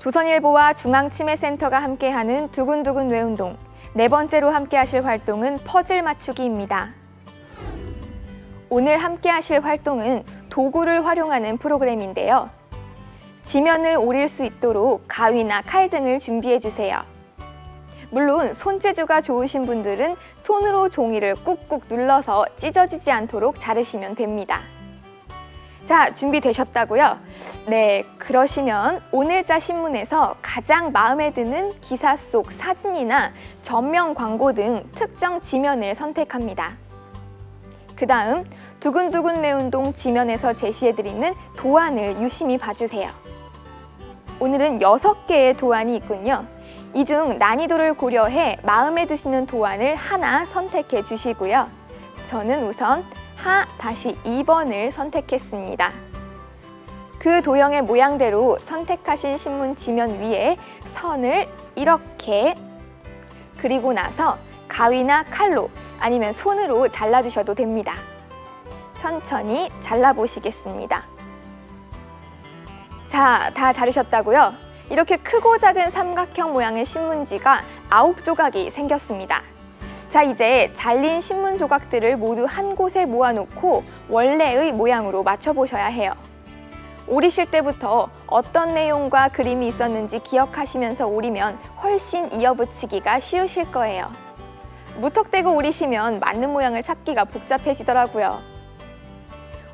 조선일보와 중앙치매센터가 함께하는 두근두근 뇌운동. 네 번째로 함께하실 활동은 퍼즐 맞추기입니다. 오늘 함께하실 활동은 도구를 활용하는 프로그램인데요. 지면을 오릴 수 있도록 가위나 칼 등을 준비해 주세요. 물론 손재주가 좋으신 분들은 손으로 종이를 꾹꾹 눌러서 찢어지지 않도록 자르시면 됩니다. 자, 준비되셨다고요? 네, 그러시면 오늘자 신문에서 가장 마음에 드는 기사 속 사진이나 전면 광고 등 특정 지면을 선택합니다. 그 다음 두근두근 내 운동 지면에서 제시해드리는 도안을 유심히 봐주세요. 오늘은 여섯 개의 도안이 있군요. 이 중 난이도를 고려해 마음에 드시는 도안을 하나 선택해 주시고요. 저는 우선 하-2번을 선택했습니다. 그 도형의 모양대로 선택하신 신문 지면 위에 선을 이렇게 그리고 나서 가위나 칼로 아니면 손으로 잘라주셔도 됩니다. 천천히 잘라보시겠습니다. 자, 다 자르셨다고요? 이렇게 크고 작은 삼각형 모양의 신문지가 아홉 조각이 생겼습니다. 자, 이제 잘린 신문 조각들을 모두 한 곳에 모아놓고 원래의 모양으로 맞춰보셔야 해요. 오리실 때부터 어떤 내용과 그림이 있었는지 기억하시면서 오리면 훨씬 이어붙이기가 쉬우실 거예요. 무턱대고 오리시면 맞는 모양을 찾기가 복잡해지더라고요.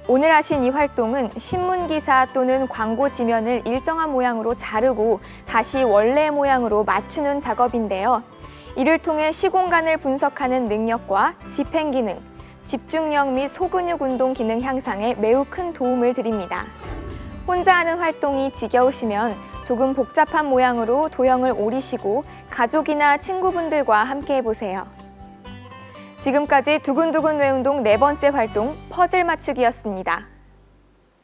오늘 하신 이 활동은 신문 기사 또는 광고 지면을 일정한 모양으로 자르고 다시 원래 모양으로 맞추는 작업인데요. 이를 통해 시공간을 분석하는 능력과 집행 기능, 집중력 및 소근육 운동 기능 향상에 매우 큰 도움을 드립니다. 혼자 하는 활동이 지겨우시면 조금 복잡한 모양으로 도형을 오리시고 가족이나 친구분들과 함께 해보세요. 지금까지 두근두근 뇌운동 네 번째 활동 퍼즐 맞추기였습니다.